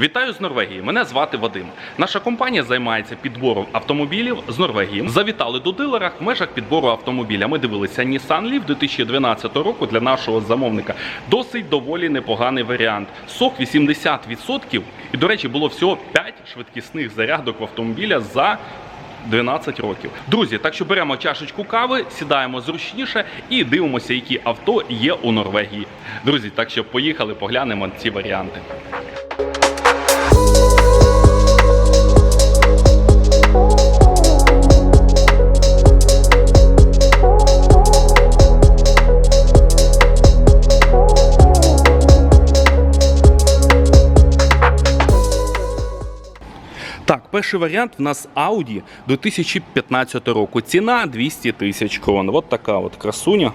Вітаю з Норвегії. Мене звати Вадим. Наша компанія займається підбором автомобілів з Норвегії. Завітали до дилера в межах підбору автомобіля. Ми дивилися Nissan Leaf 2012 року для нашого замовника. Досить доволі непоганий варіант. Сок 80%. І, до речі, було всього 5 швидкісних зарядок в автомобіля за 12 років. Друзі, так що беремо чашечку кави, сідаємо зручніше і дивимося, які авто є у Норвегії. Друзі, так що поїхали, поглянемо ці варіанти. Перший варіант в нас Audi 2015 року. Ціна 200 тисяч крон. От така от красуня.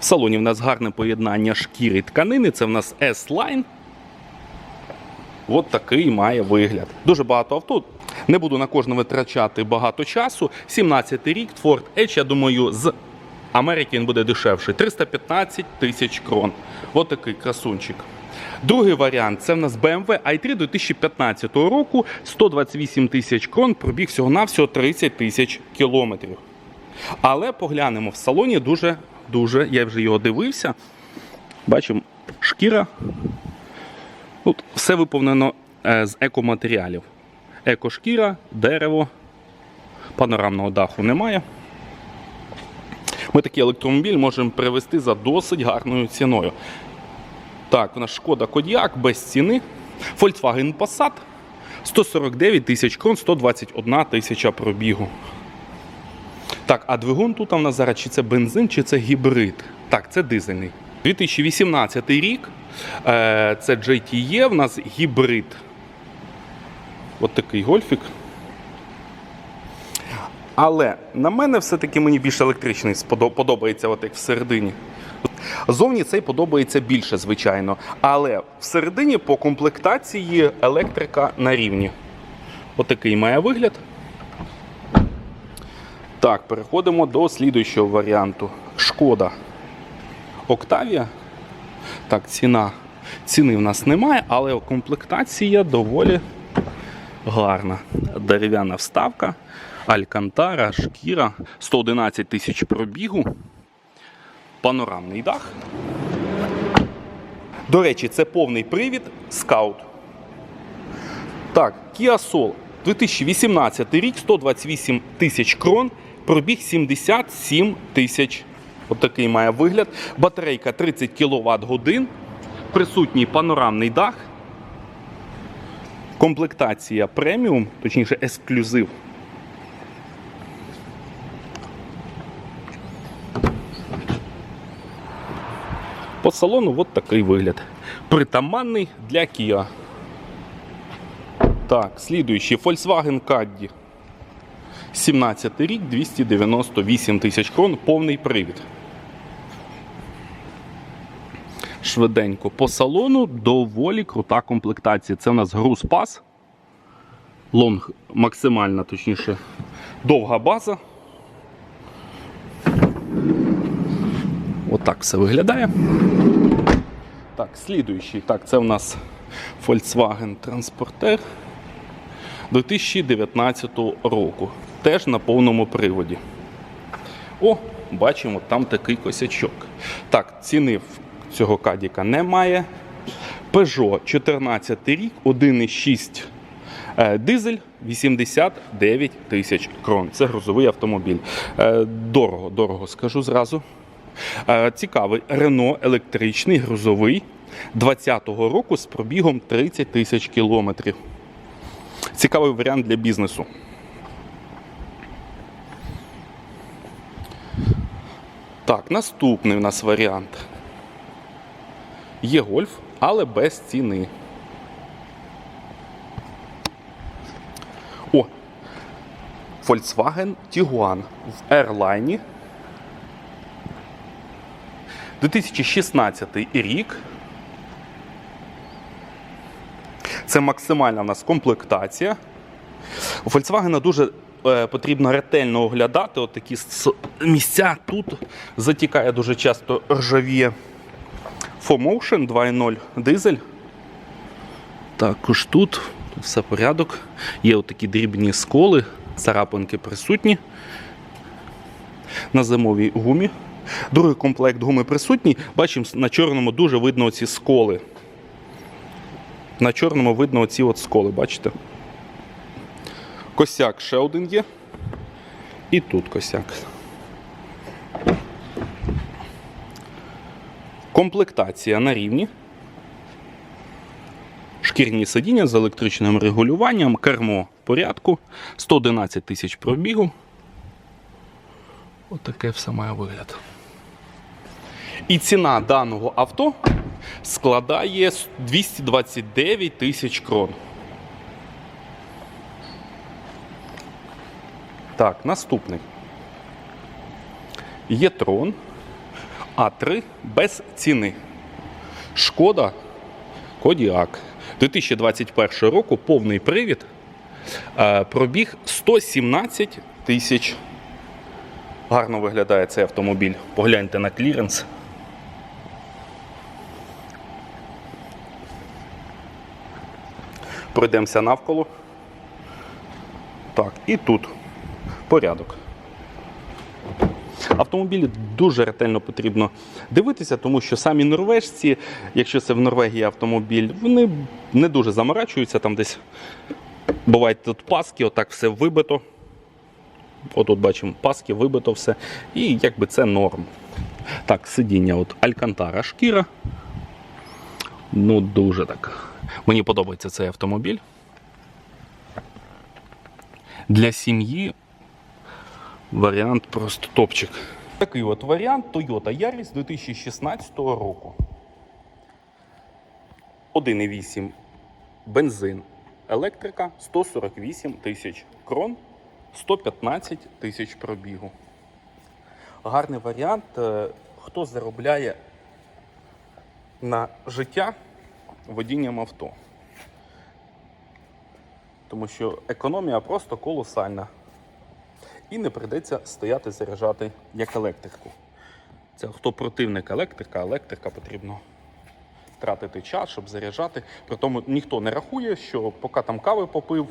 В салоні в нас гарне поєднання шкіри і тканини. Це в нас S-Line. От такий має вигляд. Дуже багато авто. Не буду на кожне витрачати багато часу. 17-й рік, Ford Edge, я думаю, з Америки він буде дешевший. 315 тисяч крон. От такий красунчик. Другий варіант це в нас BMW i3 2015 року, 128 тисяч крон, пробіг всього-навсього 30 тисяч кілометрів. Але поглянемо в салоні дуже, дуже, я вже його дивився. Бачимо, шкіра. Тут все виповнено е, з екоматеріалів. Екошкіра, дерево, панорамного даху немає. Ми такий електромобіль можемо привезти за досить гарною ціною. Так, у нас шкода Кодіак без ціни. Volkswagen Passat 149 тисяч крон, 121 тисяча пробігу. Так, а двигун тут у нас зараз чи це бензин, чи це гібрид? Так, це дизельний. 2018 рік. Е, Це JTE, в нас гібрид. От такий гольфік. Але на мене все-таки мені більш електричний подобається, от як всередині. Зовні цей подобається більше, звичайно. Але всередині по комплектації електрика на рівні. Отакий має вигляд. Так, переходимо до слідуючого варіанту. Шкода. Октавія. Так, ціна. Ціни в нас немає, але комплектація доволі гарна. Дерев'яна вставка, алькантара, шкіра, 111 тисяч пробігу, панорамний дах. До речі, це повний привід скаут. Так, Kia Soul 2018 рік, 128 тисяч крон, пробіг 77 тисяч. Отакий має вигляд. Батарейка 30 кВт годин, присутній панорамний дах. Комплектація преміум, точніше ексклюзив. По салону от такий вигляд. Притаманний для Kia. Так, слідуючий Volkswagen Caddy. 17 рік, 298 тисяч крон, повний привід. Швиденько по салону доволі крута комплектація. Це у нас груз пас. Лонг максимальна, точніше, довга база. Отак все виглядає. Так, слідуючий. Так, це у нас Volkswagen Transporter 2019 року. Теж на повному приводі. О, бачимо, там такий косячок. Так, ціни цього кадіка немає. Peugeot 14 рік, 1,6 е, дизель 89 тисяч крон. Це грузовий автомобіль. Е, Дорого, дорого скажу зразу. Е, Цікавий Renault електричний, грузовий 20-го року з пробігом 30 тисяч кілометрів. Цікавий варіант для бізнесу. Так, наступний у нас варіант. Є гольф, але без ціни. О! Volkswagen Tiguan в Airline. 2016 рік. Це максимальна в нас комплектація. У Volkswagen дуже е, потрібно ретельно оглядати. От такі місця тут затікає дуже часто ржавіє. 4Motion 2.0 дизель. Також тут все порядок. Є отакі дрібні сколи, царапинки присутні на зимовій гумі. Другий комплект гуми присутній. Бачимо, на чорному дуже видно оці сколи. На чорному видно оці сколи, бачите? Косяк ще один є. І тут косяк. Комплектація на рівні. Шкірні сидіння з електричним регулюванням, кермо порядку, 111 тисяч пробігу. Отаке все має вигляд. І ціна даного авто складає 229 тисяч крон. Так, наступний. Є трон А3 без ціни. Шкода Кодіак. 2021 року повний привід. Е, Пробіг 117 тисяч. Гарно виглядає цей автомобіль. Погляньте на кліренс. Пройдемося навколо. Так, і тут порядок. Автомобілі дуже ретельно потрібно дивитися, тому що самі норвежці, якщо це в Норвегії автомобіль, вони не дуже заморачуються там десь. Бувають тут паски, отак все вибито. Отут бачимо паски, вибито все. І якби це норм. Так, сидіння, от Алькантара шкіра. Ну, дуже так. Мені подобається цей автомобіль. Для сім'ї варіант просто топчик. Такий от варіант Toyota Yaris 2016 року. 1,8 бензин. Електрика 148 тисяч крон, 115 тисяч пробігу. Гарний варіант. Е, Хто заробляє на життя водінням авто. Тому що економія просто колосальна. І не прийдеться стояти заряджати як електрику. Це хто противник електрика, електрика потрібно тратити час, щоб заряджати. При тому ніхто не рахує, що поки там кави попив,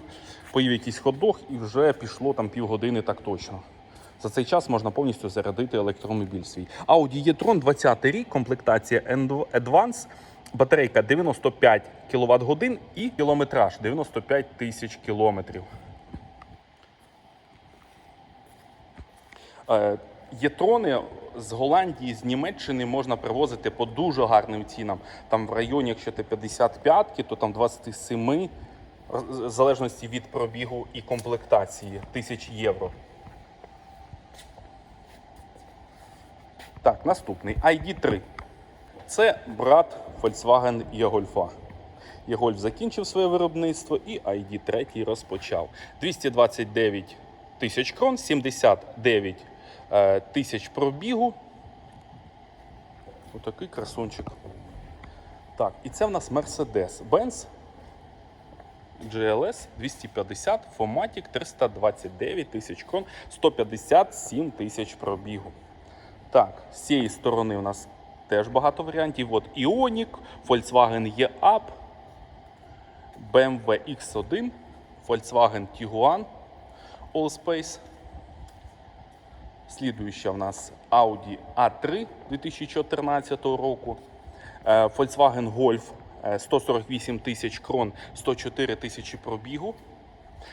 поїв якийсь хот-дог і вже пішло там півгодини так точно. За цей час можна повністю зарядити електромобіль свій. Audi e-tron 20 рік, комплектація Advance, батарейка 95 кВт годин і кілометраж 95 тисяч кілометрів. Е, Єтрони з Голландії, з Німеччини можна привозити по дуже гарним цінам. Там в районі, якщо ти 55, то там 27, в залежності від пробігу і комплектації, тисяч євро. Так, наступний ID3. Це брат Volkswagen e-Golf. E-Golf закінчив своє виробництво і ID3 розпочав. 229 тисяч крон, 79 е, тисяч пробігу. Отакий красунчик. Так, і це в нас Mercedes-Benz GLS 250 Fomatic 329 тисяч крон, 157 тисяч пробігу. Так, з цієї сторони у нас теж багато варіантів. От Ioniq, Volkswagen E-Up, BMW X1, Volkswagen Tiguan Allspace. Слідуюча в нас Audi A3 2014 року. Е, Volkswagen Golf е, 148 тисяч крон, 104 тисячі пробігу.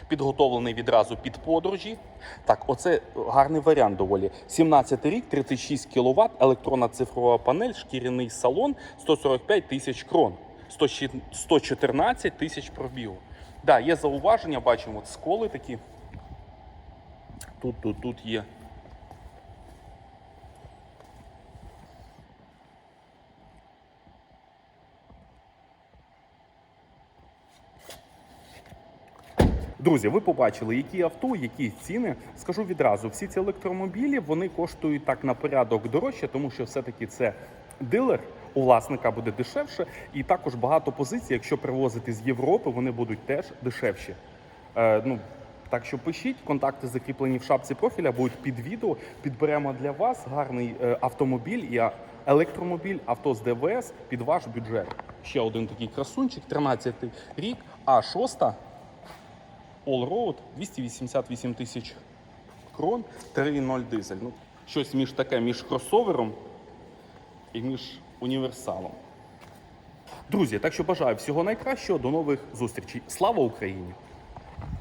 Підготовлений відразу під подорожі. Так, оце гарний варіант доволі. 17 рік, 36 кВт, електронна цифрова панель, шкіряний салон, 145 тисяч крон, 114 тисяч пробігу. Да, є зауваження, бачимо, сколи такі. Тут, тут, тут є. Друзі, ви побачили, які авто, які ціни. Скажу відразу, всі ці електромобілі вони коштують так на порядок дорожче, тому що все-таки це дилер. У власника буде дешевше, і також багато позицій, якщо привозити з Європи, вони будуть теж дешевші. Е, ну, Так що пишіть, контакти закріплені в шапці профіля, будуть під відео. Підберемо для вас гарний е, автомобіль і електромобіль, авто з ДВС під ваш бюджет. Ще один такий красунчик, 13 рік, А6, All-Road, 288 тисяч крон, 3.0 дизель. Ну, щось між таке, між кросовером і між універсалом. Друзі, так що бажаю всього найкращого, до нових зустрічей. Слава Україні!